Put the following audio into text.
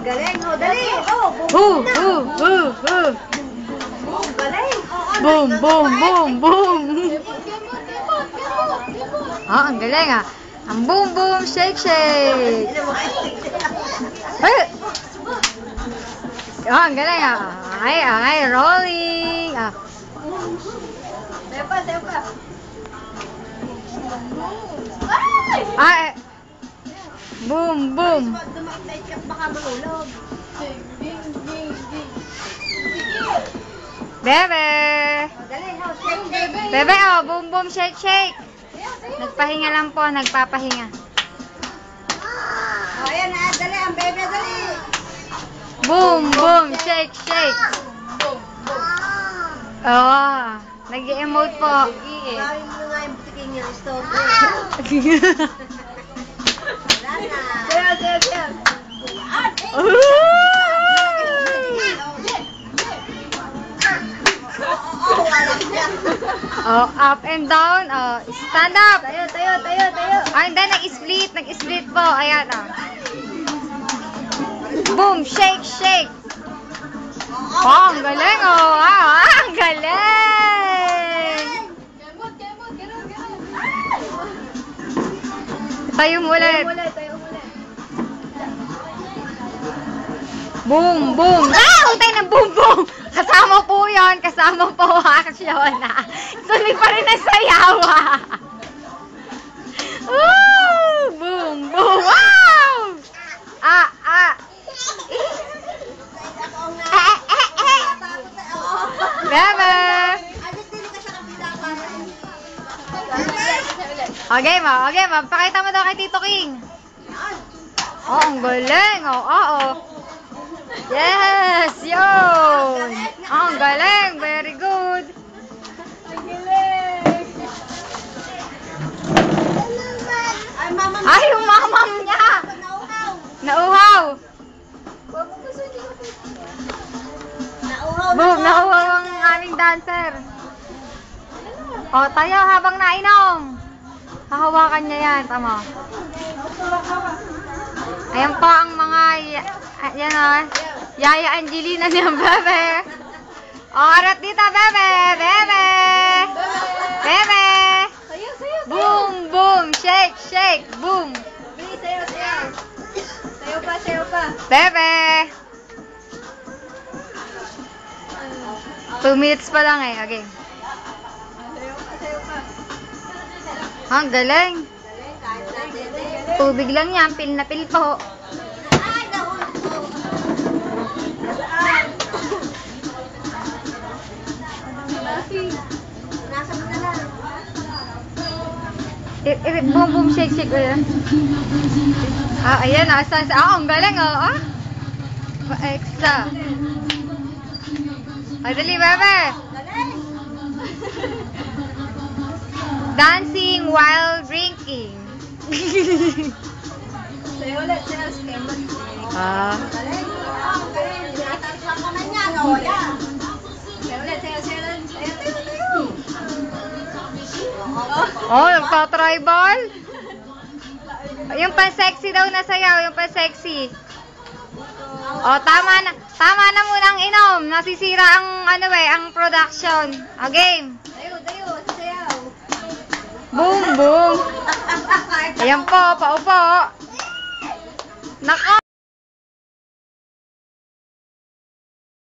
Galing, oh, dali. Oh, Boo! Boo! Boo! Boo! galing. Oh, Boom! Boom! Boom! Boom! Oh, ang galing ah. Ang boom boom shake shake. Ay! Oh, ang galing ah. Ay, ay, rolling. Ah. Tepa, tepa. Ay! Boom boom. Baka malulog. Bebe! Oh, dali, oh, shake, shake. Bebe, oh, boom boom shake shake. Nagpahinga lang po, nagpapahinga. Oh, ayan na, dali, ang bebe, dali. Boom boom shake shake. Oh, nag-emote po. Bawin mo nga yung butiking niya, stop. Wala na. Sayo, sayo, sayo. Oh, up and down. Oh, stand up. Tayo, tayo, tayo, tayo. Ah, hindi, nag-split. Nag-split po. Ayan, oh. Boom, shake, shake. Oh, ang galing, oh. Ah, ah, ang galing. Tayo mo ulit. Tayo muli. Boom, boom. Ah, utay ng boom, boom. Kasama po yon, kasama po action. Tuloy pa rin ang sayaw. ah. Woo! Boom, boom. Wow! Ah, ah. Eh, eh, eh. Bebe. Okay, ma. Okay, ma. Pakita mo daw kay Tito King. Oh, ang galing. Oh, oo. Oh, Yes, yun. Oh, ang galing. Very good. Ay, mama. Ay, yung mamam niya. Nauhaw. Nauhaw. Nauhaw na Boom, nauhaw ang aming dancer. Oh, tayo habang nainom. Hahawakan niya yan. Tama. Ayan po ang mga, y- ah, yan o, Yaya Angelina niya, bebe. Arat dito, bebe, bebe. Bebe. Sayo, sayo. Boom, boom, shake, shake, boom. Bili, sayo, sayo. Pa, sayo pa. Bebe. Two minutes pa lang eh, okay. Sayo pa, sayo pa. Ang. Galing. Tubig lang yan, pil na pil po. Boom, boom, shake, shake. Ayan. Ah, ayan. Ah, sa, sa, ah, ang galing, oh. Ah. Extra. Ay, dali, bebe. Dancing while drinking. Sayo ulit, sayo. Ah. Galing. Ah, galing. Tinatarsan ka na niya. No, yan. Oh, nagpa-tribal. Yung pa-sexy daw na sayaw, yung pa-sexy. Oh, tama na. Tama na munang inom. Nasisira ang ano eh, ang production. A game. Tayo, tayo. Sayaw. Boom, boom. Ayan po, paupo. Nako!